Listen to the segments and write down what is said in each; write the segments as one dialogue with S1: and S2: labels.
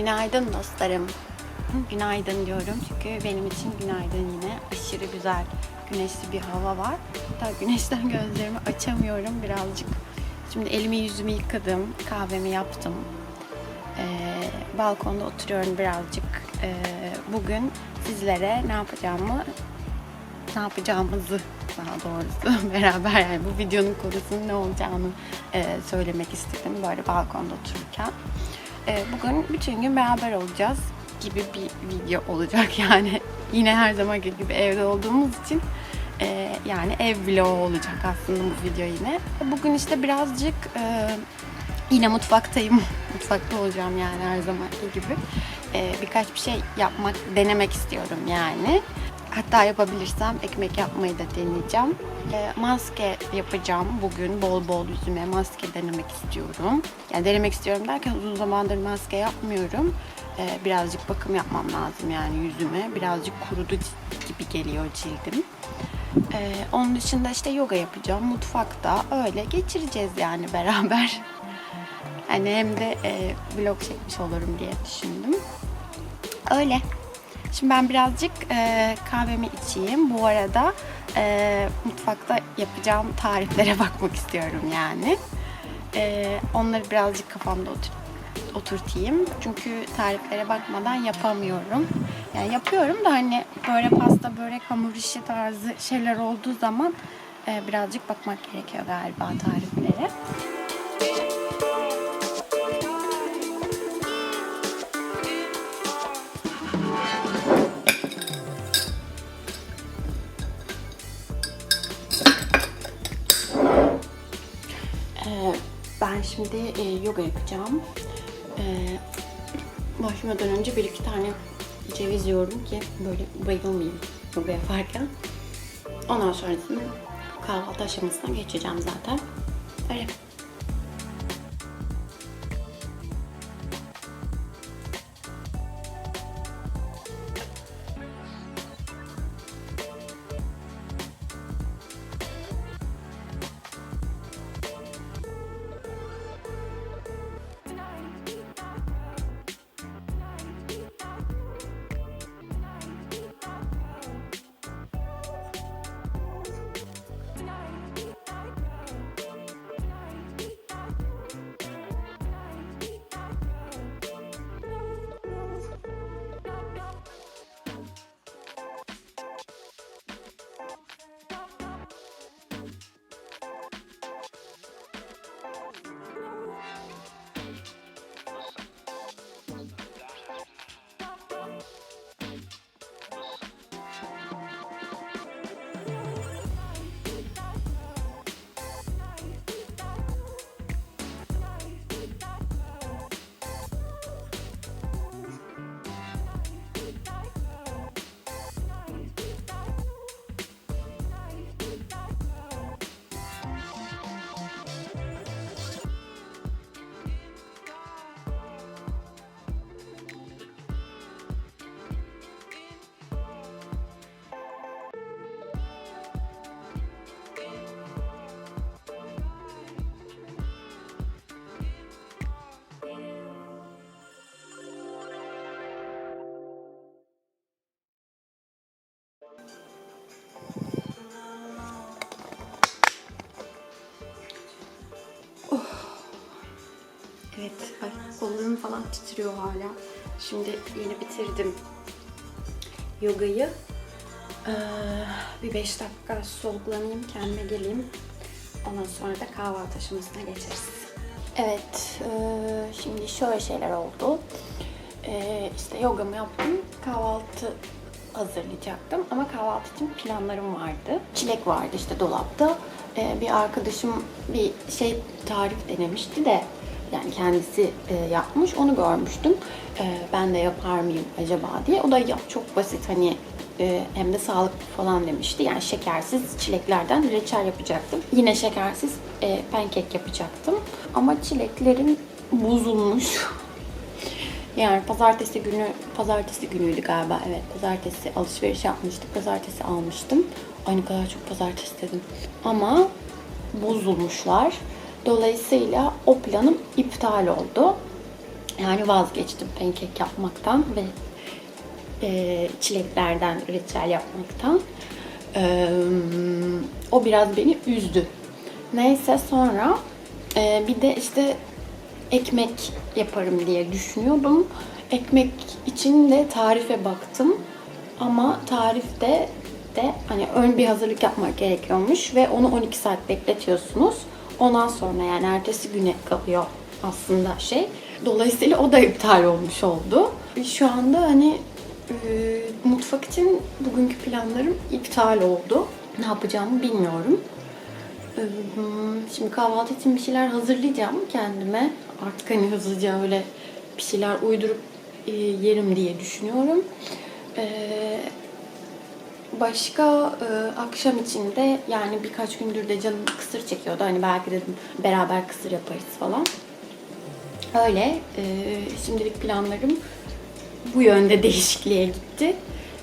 S1: Günaydın dostlarım. Günaydın diyorum çünkü benim için günaydın yine aşırı güzel güneşli bir hava var. Hatta güneşten gözlerimi açamıyorum birazcık. Şimdi elimi yüzümü yıkadım, kahvemi yaptım. Ee, balkonda oturuyorum birazcık. Ee, bugün sizlere ne yapacağımı, ne yapacağımızı daha doğrusu beraber yani bu videonun konusunun ne olacağını e, söylemek istedim böyle balkonda otururken. Ee, bugün bütün gün beraber olacağız gibi bir video olacak yani. Yine her zaman gibi evde olduğumuz için e, yani ev vlogu olacak aslında bu video yine. Bugün işte birazcık e, yine mutfaktayım. Mutfakta olacağım yani her zamanki gibi. E, birkaç bir şey yapmak, denemek istiyorum yani. Hatta yapabilirsem ekmek yapmayı da deneyeceğim. E, maske yapacağım bugün. Bol bol yüzüme maske denemek istiyorum. Yani denemek istiyorum derken uzun zamandır maske yapmıyorum. E, birazcık bakım yapmam lazım yani yüzüme. Birazcık kurudu gibi geliyor cildim. E, onun dışında işte yoga yapacağım. Mutfakta öyle geçireceğiz yani beraber. Hani hem de e, vlog çekmiş olurum diye düşündüm. Öyle. Şimdi ben birazcık e, kahvemi içeyim. Bu arada e, mutfakta yapacağım tariflere bakmak istiyorum yani. E, onları birazcık kafamda otur oturtayım. Çünkü tariflere bakmadan yapamıyorum. Yani yapıyorum da hani böyle pasta, börek, hamur işi tarzı şeyler olduğu zaman e, birazcık bakmak gerekiyor galiba tariflere. Ee, ben şimdi e, yoga yapacağım. Ee, başlamadan önce bir iki tane ceviz yiyorum ki böyle bayılmayayım yoga yaparken. Ondan sonrasında kahvaltı aşamasına geçeceğim zaten. Öyle. Evet, ay kollarım falan titriyor hala. Şimdi yeni bitirdim yogayı. Ee, bir 5 dakika soluklanayım, kendime geleyim. Ondan sonra da kahvaltı aşamasına geçeriz. Evet, e, şimdi şöyle şeyler oldu. E, işte yogamı yaptım, kahvaltı hazırlayacaktım ama kahvaltı için planlarım vardı. Çilek vardı işte dolapta. E, bir arkadaşım bir şey tarif denemişti de yani kendisi e, yapmış onu görmüştüm. E, ben de yapar mıyım acaba diye. O da yap çok basit hani e, hem de sağlıklı falan demişti. Yani şekersiz çileklerden reçel yapacaktım. Yine şekersiz e, pankek yapacaktım. Ama çileklerim bozulmuş. Yani pazartesi günü, pazartesi günüydü galiba. Evet, pazartesi alışveriş yapmıştık. Pazartesi almıştım. Ay ne kadar çok pazartesi dedim. Ama bozulmuşlar. Dolayısıyla o planım iptal oldu. Yani vazgeçtim pankek yapmaktan ve e, çileklerden reçel yapmaktan. E, o biraz beni üzdü. Neyse sonra e, bir de işte ekmek yaparım diye düşünüyordum. Ekmek için de tarife baktım. Ama tarifte de hani ön bir hazırlık yapmak gerekiyormuş ve onu 12 saat bekletiyorsunuz. Ondan sonra yani ertesi güne kalıyor aslında şey. Dolayısıyla o da iptal olmuş oldu. Şu anda hani e, mutfak için bugünkü planlarım iptal oldu. Ne yapacağımı bilmiyorum. Ee, Şimdi kahvaltı için bir şeyler hazırlayacağım kendime. Artık hani hızlıca öyle bir şeyler uydurup e, yerim diye düşünüyorum. Ee, Başka e, akşam için de yani birkaç gündür de canım kısır çekiyordu. Hani belki dedim beraber kısır yaparız falan. Öyle. e, şimdilik planlarım bu yönde değişikliğe gitti.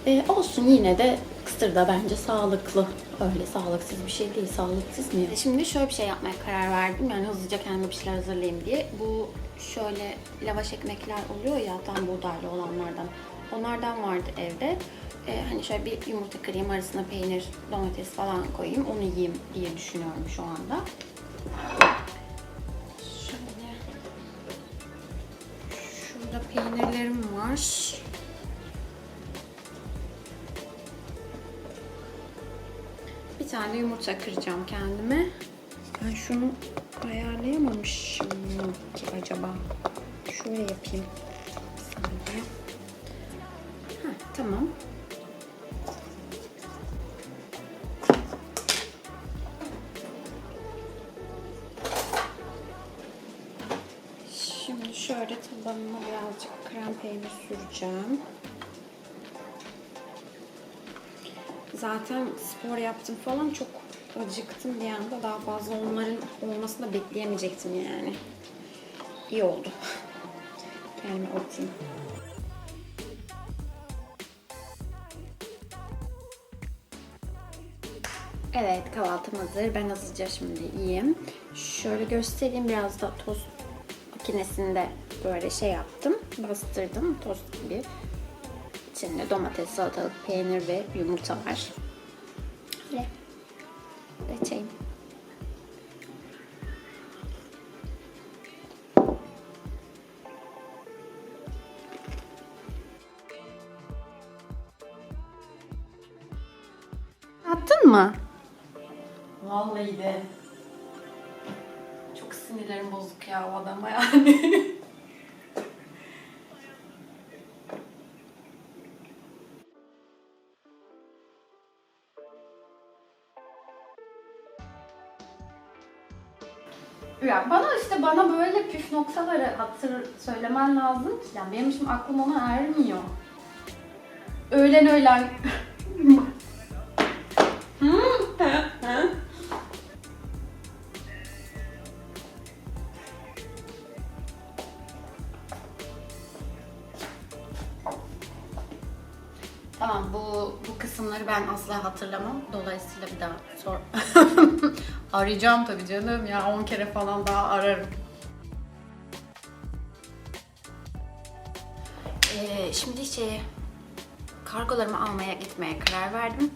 S1: E, olsun yine de kısır da bence sağlıklı. Öyle sağlıksız bir şey değil. Sağlıksız mı? Şimdi şöyle bir şey yapmaya karar verdim. Yani hızlıca kendime bir şeyler hazırlayayım diye. Bu şöyle lavaş ekmekler oluyor ya tam buğdaylı olanlardan. Onlardan vardı evde. E, hani şöyle bir yumurta kırayım, arasına peynir, domates falan koyayım. Onu yiyeyim diye düşünüyorum şu anda. Şöyle. Şurada peynirlerim var. Bir tane yumurta kıracağım kendime. Ben şunu ayarlayamamışım mı ki acaba? Şöyle yapayım. Bir saniye. Tamam. Şöyle tabanına birazcık krem peynir süreceğim. Zaten spor yaptım falan çok acıktım bir anda. Daha fazla onların olmasını da bekleyemeyecektim yani. İyi oldu. Kendime atayım. Evet kahvaltım hazır. Ben hızlıca şimdi yiyeyim. Şöyle göstereyim biraz da tost makinesinde böyle şey yaptım. Bastırdım tost gibi. İçinde domates, salatalık, peynir ve yumurta var. Öyle. Reçeyim. Ya bana işte bana böyle püf noktaları hatır söylemen lazım. Yani benim şimdi aklım ona ermiyor. Öğlen öğlen. Tamam bu bu kısımları ben asla hatırlamam. Dolayısıyla bir daha sor. Arayacağım tabii canım ya 10 kere falan daha ararım. Ee, şimdi şey kargolarımı almaya gitmeye karar verdim.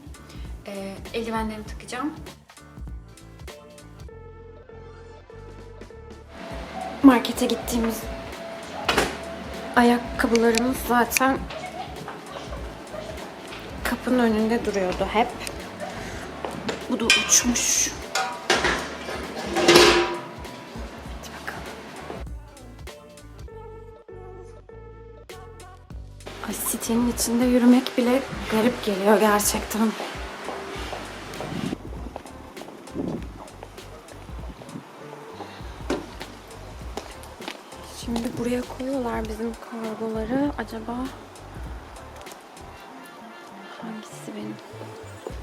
S1: Ee, eldivenlerimi takacağım. Markete gittiğimiz ayakkabılarımız zaten kapının önünde duruyordu hep. Bu da uçmuş. Sitenin içinde yürümek bile garip geliyor gerçekten. Şimdi buraya koyuyorlar bizim kargoları. Acaba hangisi Evet,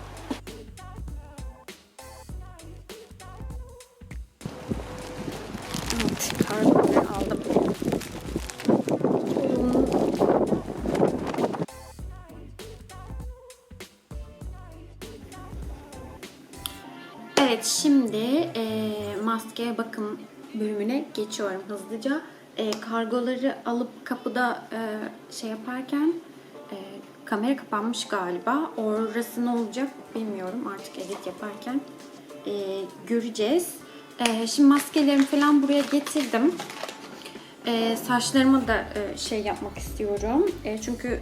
S1: şimdi e, maske bakım bölümüne geçiyorum hızlıca. E, kargoları alıp kapıda e, şey yaparken e, kamera kapanmış galiba. Orası ne olacak bilmiyorum artık edit yaparken e, göreceğiz. E, şimdi maskelerimi falan buraya getirdim. E, saçlarıma da e, şey yapmak istiyorum. E, çünkü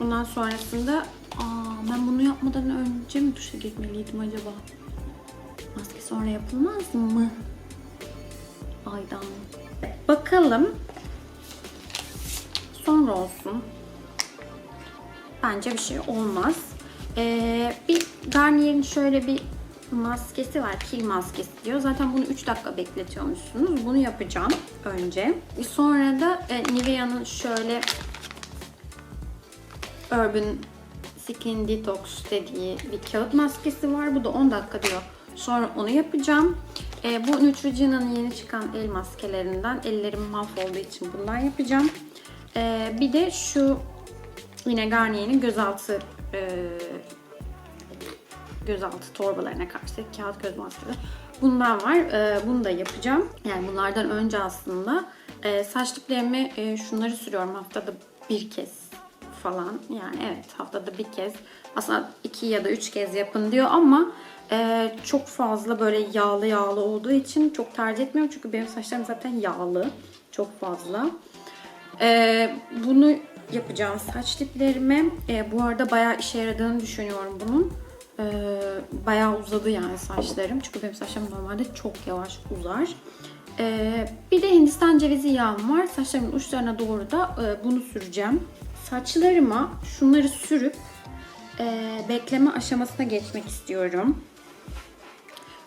S1: bundan sonrasında aa, ben bunu yapmadan önce mi duşa girmeliydim acaba? Maske sonra yapılmaz mı? Aydan. Bakalım. Sonra olsun. Bence bir şey olmaz. Ee, bir Garnier'in şöyle bir maskesi var. Kil maskesi diyor. Zaten bunu 3 dakika bekletiyormuşsunuz. Bunu yapacağım önce. Sonra da e, Nivea'nın şöyle Urban Skin Detox dediği bir kağıt maskesi var. Bu da 10 dakika diyor. Sonra onu yapacağım. E, bu Neutrogena'nın yeni çıkan el maskelerinden. Ellerim mahvolduğu için bundan yapacağım. E, bir de şu yine Garnier'in gözaltı e, gözaltı torbalarına karşı kağıt göz maskesi. Bundan var. E, bunu da yapacağım. Yani bunlardan önce aslında e, saç diplerimi e, şunları sürüyorum haftada bir kez falan. Yani evet haftada bir kez. Aslında iki ya da üç kez yapın diyor ama e, çok fazla böyle yağlı yağlı olduğu için çok tercih etmiyorum. Çünkü benim saçlarım zaten yağlı. Çok fazla. E, bunu yapacağım saç diplerime. E, bu arada bayağı işe yaradığını düşünüyorum bunun. E, bayağı uzadı yani saçlarım. Çünkü benim saçlarım normalde çok yavaş uzar. Bir de Hindistan cevizi yağım var. Saçlarımın uçlarına doğru da e, bunu süreceğim. Saçlarıma şunları sürüp e, bekleme aşamasına geçmek istiyorum.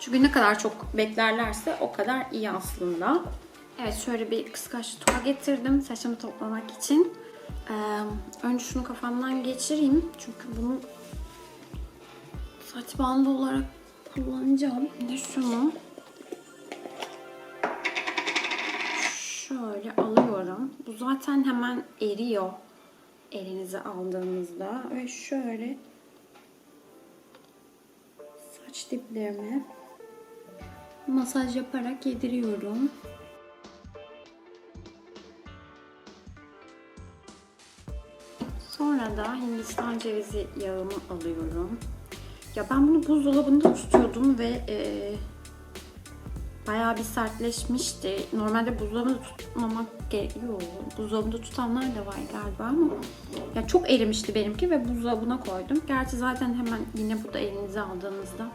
S1: Çünkü ne kadar çok beklerlerse o kadar iyi aslında. Evet şöyle bir kıskaç tuğa getirdim saçımı toplamak için. Ee, önce şunu kafamdan geçireyim. Çünkü bunu saç bandı olarak kullanacağım. Bir de şunu şöyle alıyorum. Bu zaten hemen eriyor elinize aldığınızda. Ve şöyle saç diplerime masaj yaparak yediriyorum. Sonra da Hindistan cevizi yağımı alıyorum. Ya ben bunu buzdolabında tutuyordum ve e, bayağı bir sertleşmişti. Normalde buzdolabında tutmamak gerekiyor. Buzdolabında tutanlar da var galiba ama ya çok erimişti benimki ve buzdolabına koydum. Gerçi zaten hemen yine burada elinize aldığınızda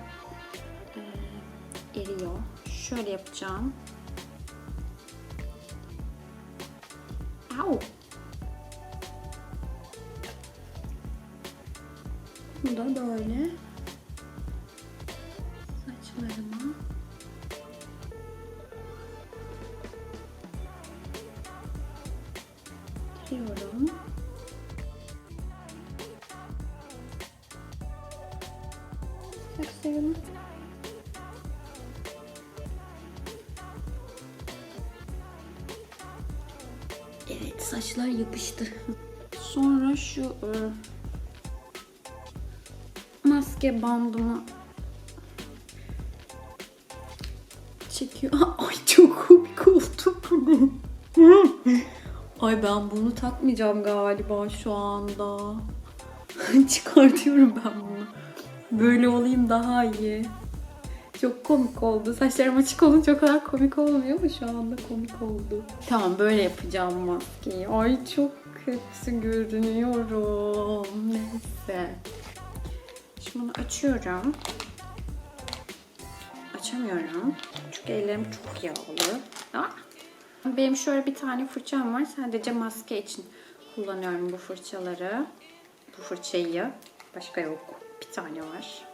S1: eriyor. Şöyle yapacağım. Au. Bu da böyle Evet saçlar yapıştı. Sonra şu e, maske bandımı çekiyor. Ay çok komik oldu bu? Ay ben bunu takmayacağım galiba şu anda. Çıkartıyorum ben bunu. Böyle olayım daha iyi. Çok komik oldu. Saçlarım açık olunca o kadar komik olmuyor ama şu anda komik oldu. Tamam böyle yapacağım maskeyi. Ay çok kötü görünüyorum. Neyse. Şimdi bunu açıyorum. Açamıyorum. Çünkü ellerim çok yağlı. Ah! Benim şöyle bir tane fırçam var. Sadece maske için kullanıyorum bu fırçaları. Bu fırçayı. Başka yok. Bir tane var.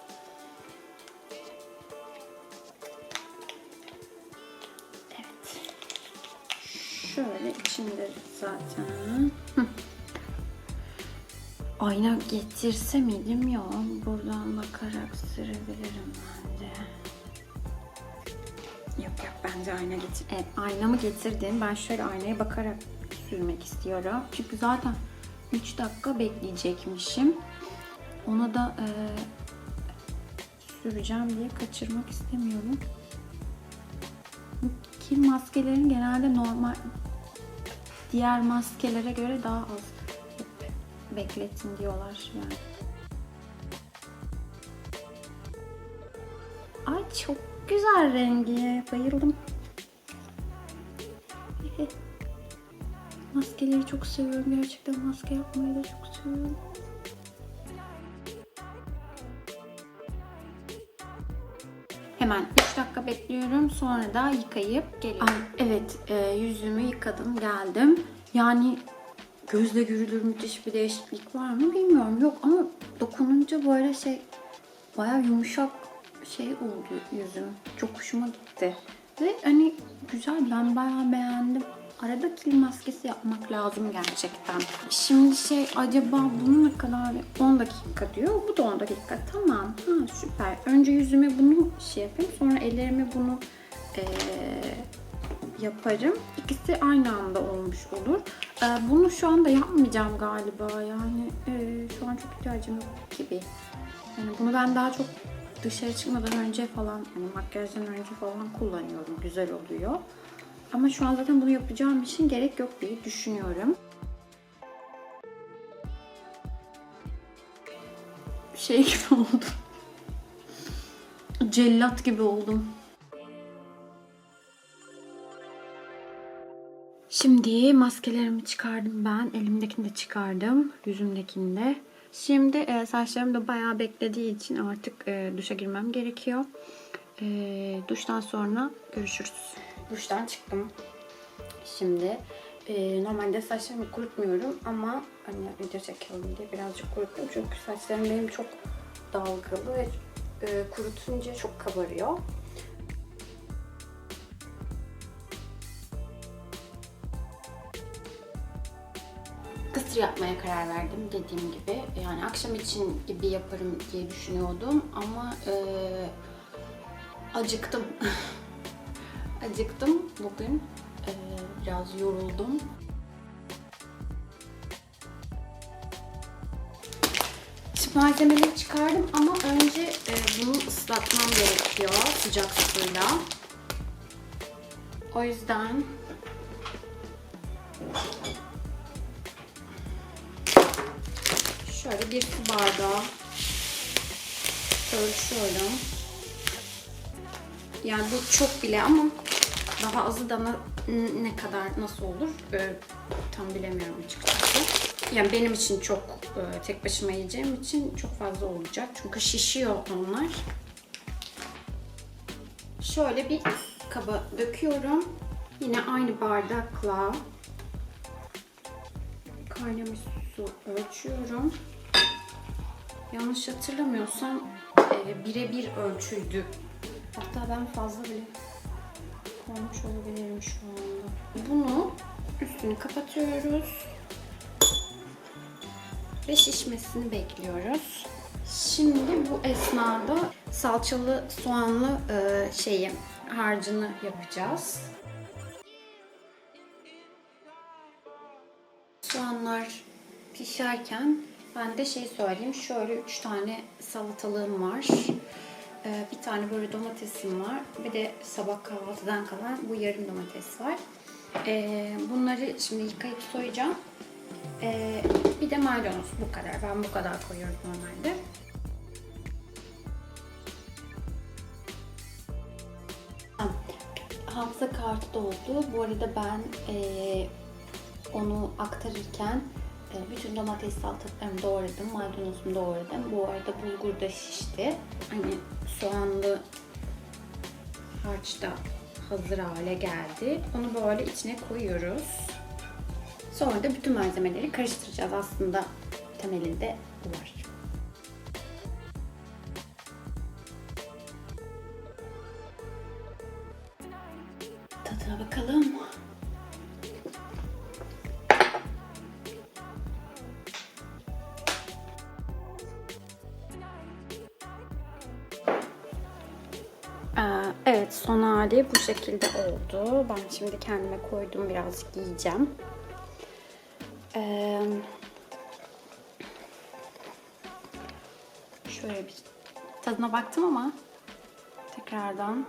S1: İçinde zaten. Ayna getirse miydim ya? Buradan bakarak sürebilirim bence. Yok yok ben Bence ayna getir. Evet aynamı getirdim. Ben şöyle aynaya bakarak sürmek istiyorum. Çünkü zaten 3 dakika bekleyecekmişim. Ona da e, süreceğim diye kaçırmak istemiyorum. Bu kil maskelerin genelde normal diğer maskelere göre daha az bekletin diyorlar yani. Ay çok güzel rengi. Bayıldım. Maskeleri çok seviyorum. Gerçekten maske yapmayı da çok seviyorum. Hemen 3 bekliyorum. Sonra da yıkayıp geliyorum. Ay, evet e, yüzümü yıkadım geldim. Yani gözle görülür müthiş bir değişiklik var mı bilmiyorum. Yok ama dokununca böyle şey bayağı yumuşak şey oldu yüzüm. Çok hoşuma gitti. Ve hani güzel ben bayağı beğendim. Arada kil maskesi yapmak lazım gerçekten. Şimdi şey acaba bunu ne kadar 10 dakika diyor. Bu da 10 dakika. Tamam. Ha süper. Önce yüzüme bunu şey yapayım. Sonra ellerime bunu eee, yaparım. İkisi aynı anda olmuş olur. Ee, bunu şu anda yapmayacağım galiba. Yani e, şu an çok ihtiyacım yok gibi. Yani bunu ben daha çok dışarı çıkmadan önce falan, hani makyajdan önce falan kullanıyorum. Güzel oluyor. Ama şu an zaten bunu yapacağım için gerek yok diye düşünüyorum. Şey gibi oldum. Cellat gibi oldum. Şimdi maskelerimi çıkardım ben. Elimdekini de çıkardım. Yüzümdekini de. Şimdi e, saçlarım da bayağı beklediği için artık e, duşa girmem gerekiyor. E, duştan sonra görüşürüz. Duştan çıktım. Şimdi e, normalde saçlarımı kurutmuyorum ama hani video çekiyorum diye birazcık kuruttum. Çünkü saçlarım benim çok dalgalı ve e, kurutunca çok kabarıyor. kısır yapmaya karar verdim dediğim gibi. Yani akşam için gibi yaparım diye düşünüyordum ama e, acıktım. acıktım bugün. E, biraz yoruldum. Malzemeleri çıkardım ama önce e, bunu ıslatmam gerekiyor sıcak suyla. O yüzden Şöyle bir su bardağı ölçüyorum. Yani bu çok bile ama daha azı da ne kadar nasıl olur e, tam bilemiyorum açıkçası. Yani benim için çok e, tek başıma yiyeceğim için çok fazla olacak. Çünkü şişiyor onlar. Şöyle bir kaba döküyorum. Yine aynı bardakla kaynamış su ölçüyorum. Yanlış hatırlamıyorsam e, birebir ölçüydü. Hatta ben fazla bile koymuş olabilirim şu anda. Bunu üstünü kapatıyoruz. Ve şişmesini bekliyoruz. Şimdi bu esnada salçalı soğanlı e, şeyi harcını yapacağız. Soğanlar pişerken ben de şey söyleyeyim. Şöyle 3 tane salatalığım var. Ee, bir tane böyle domatesim var. Bir de sabah kahvaltıdan kalan bu yarım domates var. Ee, bunları şimdi yıkayıp soyacağım. Ee, bir de maydanoz bu kadar. Ben bu kadar koyuyorum normalde. Hafıza kartı doldu. Bu arada ben eee, onu aktarırken e, bütün domates salatalıklarımı doğradım, maydanozumu doğradım. Bu arada bulgur da şişti. Hani soğanlı harç da hazır hale geldi. Onu böyle içine koyuyoruz. Sonra da bütün malzemeleri karıştıracağız. Aslında temelinde bu var. Tadına bakalım. Son hali bu şekilde oldu. Ben şimdi kendime koydum birazcık yiyeceğim. Ee, şöyle bir tadına baktım ama tekrardan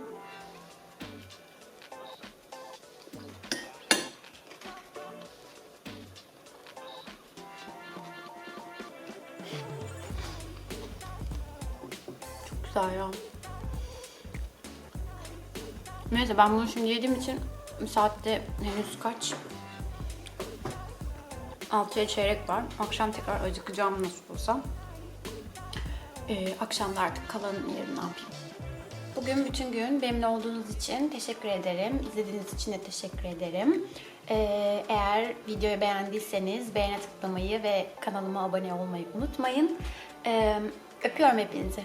S1: çok güzel ya. Neyse ben bunu şimdi yediğim için saatte henüz kaç? 6'ya çeyrek var. Akşam tekrar acıkacağım nasıl olsa. Ee, akşamda artık kalanın yerini ne yapayım? Bugün bütün gün benimle olduğunuz için teşekkür ederim. İzlediğiniz için de teşekkür ederim. Ee, eğer videoyu beğendiyseniz beğene tıklamayı ve kanalıma abone olmayı unutmayın. Ee, öpüyorum hepinizi.